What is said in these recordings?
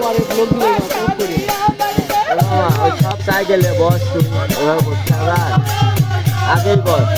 পরে লোকগুলো করে। সব সাইকেলে বস ওরা আগের বস।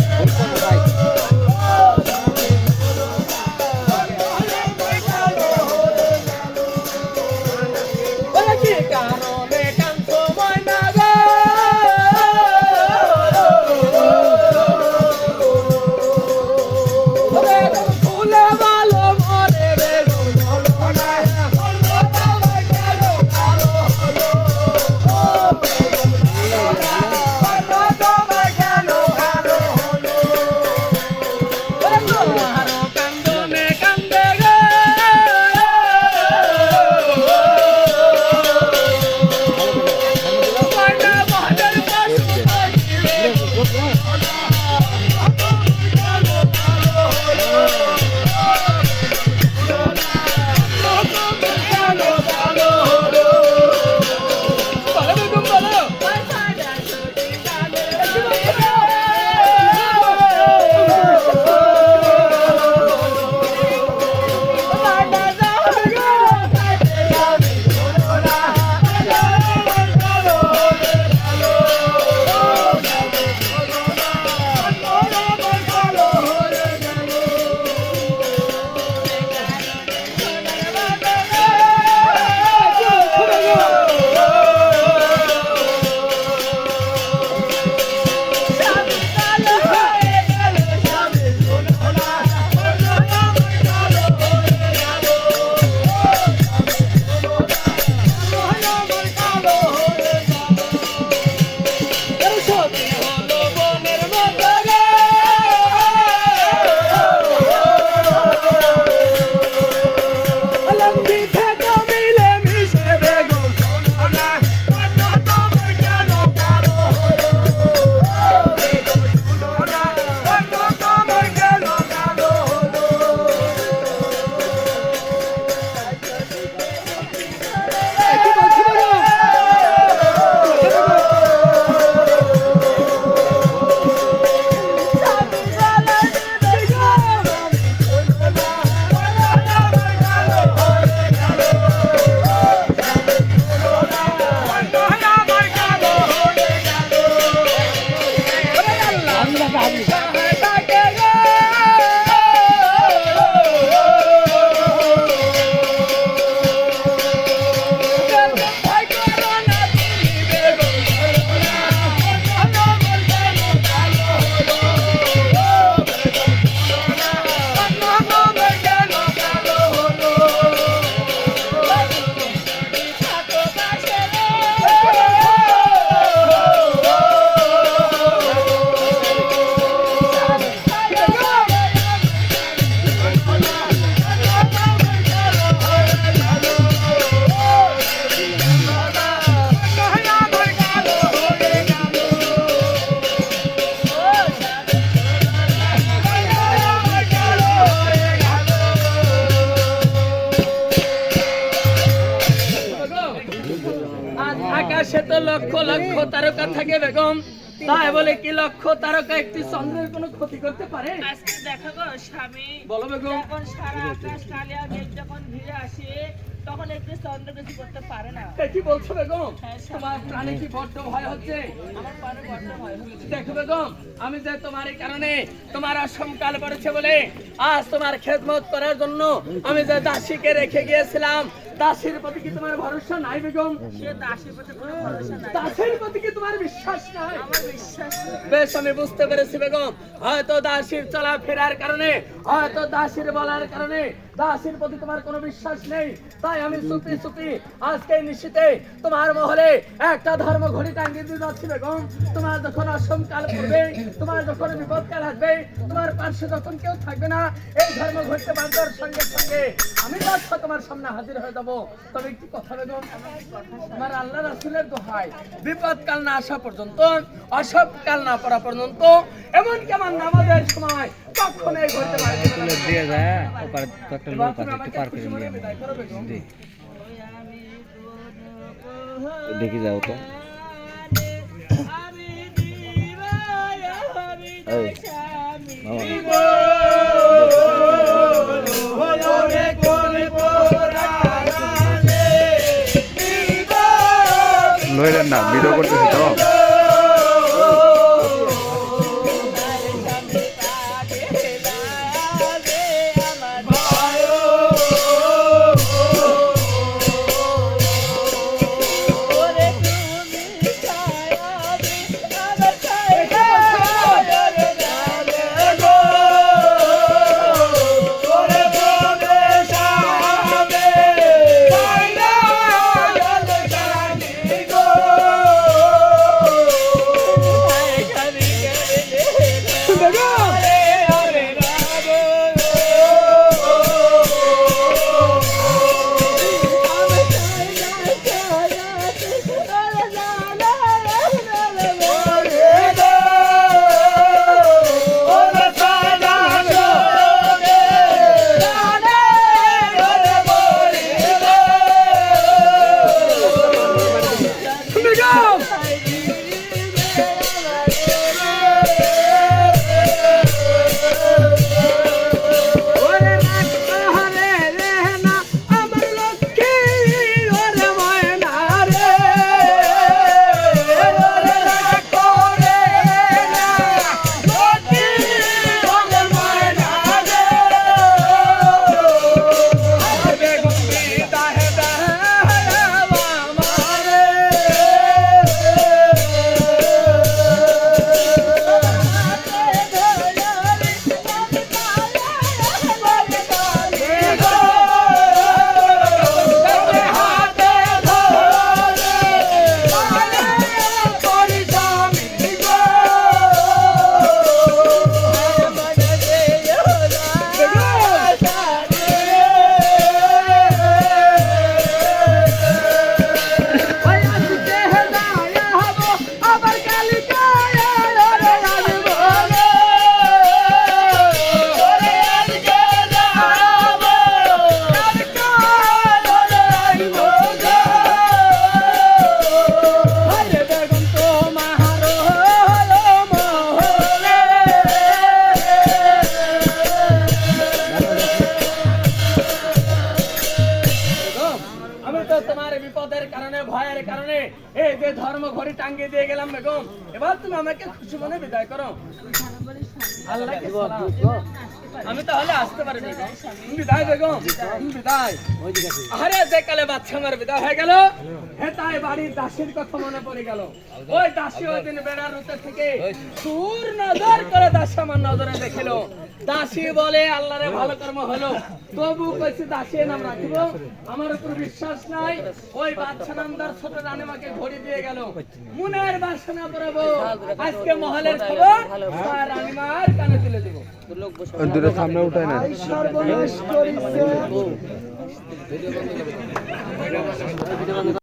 লক্ষ লক্ষ তারকা থাকে বেগম। তাই বলে কি লক্ষ তারকা একটি চন্দ্রের কোনো ক্ষতি করতে পারে? আজকে দেখো গো স্বামী বলো বেগম। যখন সারা আকাশ কালিয়া মেঘ যখন ভিড়ে আসে তখন একটু চন্দ্র কিছু করতে পারে না। কি বলছো বেগম? হ্যাঁ, তোমার প্রাণে কি বড্ড ভয় হচ্ছে? আমার পারে বড্ড ভয় হচ্ছে। দেখো বেগম আমি যে তোমার এই কারণে তোমার অসমকাল পড়েছে বলে আজ তোমার খেদমত করার জন্য আমি যে দাসীকে রেখে গিয়েছিলাম দাসীর প্রতি কি তোমার ভরসা নাই, বেগম? দাসের প্রতি কি তোমার বিশ্বাস নাই? বেশ, আমি বুঝতে পেরেছি, বেগম। হয়তো দাসীর চলাফেরার কারণে, হয়তো দাসীর বলার কারণে দাসীর প্রতি তোমার কোনো বিশ্বাস নেই। তাই আমি চুপি চুপি আজকে নিশ্চিতে তোমার মহলে একটা ধর্ম ঘড়ি টাঙ্গিয়ে দিয়ে যাচ্ছি বেগম। তোমার যখন অসম কাল পড়বে, তোমার যখন বিপদ কাল আসবে, তোমার পার্শ্বে যখন কেউ থাকবে না, এই ধর্ম ঘটতে বাধ্যার সঙ্গে সঙ্গে আমি যাচ্ছ, তোমার সামনে হাজির হয়ে যাব। তবে একটি কথা বেগম আমার আল্লাহ রাসুলের দোহাই বিপদ কাল না আসা পর্যন্ত, অসব কাল না পড়া পর্যন্ত, এমনকি আমার নামাজের সময় দিয়ে যায় ওপার একটা দেখি যাও তো। লইলেন না ভিডিও করতেছি তো। বিপদের কারণে, ভয়ের কারণে এই যে ধর্ম ঘড়ি টাঙ্গিয়ে দিয়ে গেলাম বেগম, এবার তুমি আমাকে খুশি মনে বিদায় করো। আমি তাহলে আসতে পারি বিদায় বেগম, বিদায়। আরে যে কালে বাচ্চা আমার বিদায় হয়ে গেল বাড়ির দাসীর কথা মনে পড়ে গেল। ওই দাসী ওই দিন বেড়ার রুতে থেকে সুর নজর করে দাসী আমার নজরে দেখিল। দাসী বলে আল্লাহরে ভালো কর্ম হলো। তবু কইছি দাসী নাম রাখিব। আমার উপর বিশ্বাস নাই। ওই বাচ্চা নামদার ছোট রানীমাকে ঘড়ি দিয়ে গেল। মুনের বাসনা পড়াবো আজকে মহলের খবর আর রানীমার কানে তুলে দেবো। দূরে সামনে উঠায় না। সর্বনাশ করিছে।